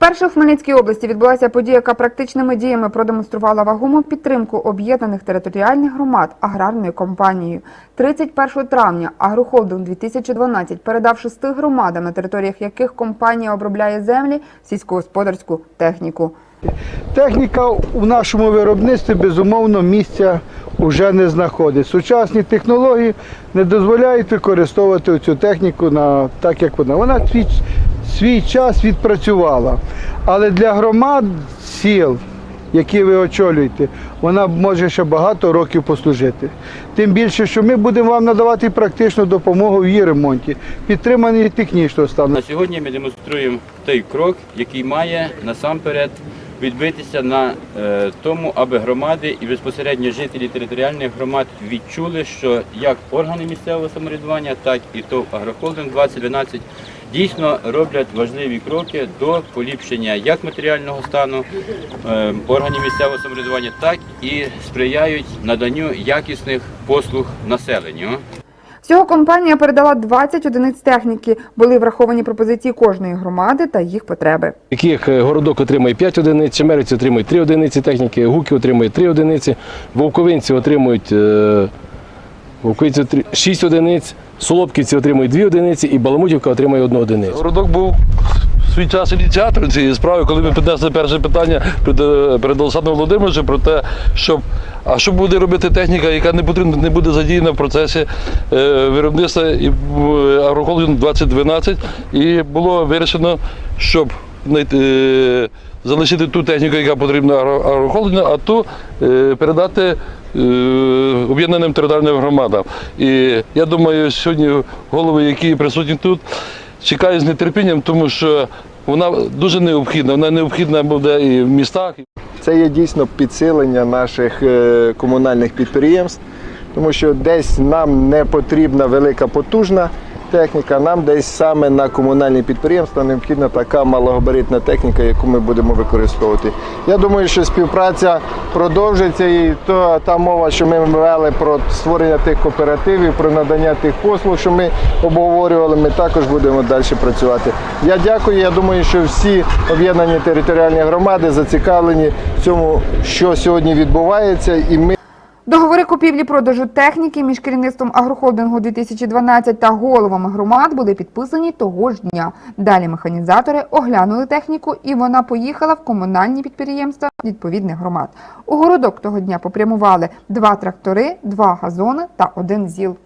Вперше в Хмельницькій області відбулася подія, яка практичними діями продемонструвала вагому підтримку об'єднаних територіальних громад аграрною компанією. 31 травня Агрохолдинг 2012 передав шести громадам, на територіях яких компанія обробляє землі, сільськогосподарську техніку. Техніка у нашому виробництві безумовно місця вже не знаходить. Сучасні технології не дозволяють використовувати цю техніку на так, як вона. Вона свій, час відпрацювала. Але для громад сіл, які ви очолюєте, вона може ще багато років послужити. Тим більше, що ми будемо вам надавати практичну допомогу в її ремонті, підтримані технічного стану. На сьогодні ми демонструємо той крок, який має насамперед відбитися на е, тому, аби громади і безпосередньо жителі територіальних громад відчули, що як органи місцевого самоврядування, так і ТОВ Агрохолдинг 2012 дійсно роблять важливі кроки до поліпшення як матеріального стану е, органів місцевого самоврядування, так і сприяють наданню якісних послуг населенню. Всього компанія передала 20 одиниць техніки. Були враховані пропозиції кожної громади та їх потреби. яких е, городок отримує 5 одиниць, Чемериці отримують 3 одиниці техніки, Гуки отримують 3 одиниці, Вовковинці отримують е, Вовковинці отри- 6 одиниць, Солопківці отримують дві одиниці і Баламутівка отримує одну одиницю. Городок був свій час ініціатором цієї справи, коли ми піднесли перше питання перед, е, перед Олександром Володимировичем про те, щоб а що буде робити техніка, яка не потрібна, не буде задіяна в процесі е, виробництва і в агрохолдинг 2012. І було вирішено, щоб е, залишити ту техніку, яка потрібна агро- агрохолдингу, а ту е, передати е, об'єднаним територіальним громадам. І я думаю, сьогодні голови, які присутні тут, чекають з нетерпінням, тому що вона дуже необхідна. Вона необхідна буде і в містах. Це є дійсно підсилення наших е, комунальних підприємств, тому що десь нам не потрібна велика потужна техніка, нам десь саме на комунальні підприємства необхідна така малогабаритна техніка, яку ми будемо використовувати. Я думаю, що співпраця продовжиться і то, та мова, що ми вели про створення тих кооперативів, про надання тих послуг, що ми обговорювали, ми також будемо далі працювати. Я дякую. Я думаю, що всі об'єднані територіальні громади зацікавлені в цьому, що сьогодні відбувається, і ми. Договори купівлі-продажу техніки між керівництвом Агрохолдингу 2012 та головами громад були підписані того ж дня. Далі механізатори оглянули техніку і вона поїхала в комунальні підприємства відповідних громад. У городок того дня попрямували два трактори, два газони та один зіл.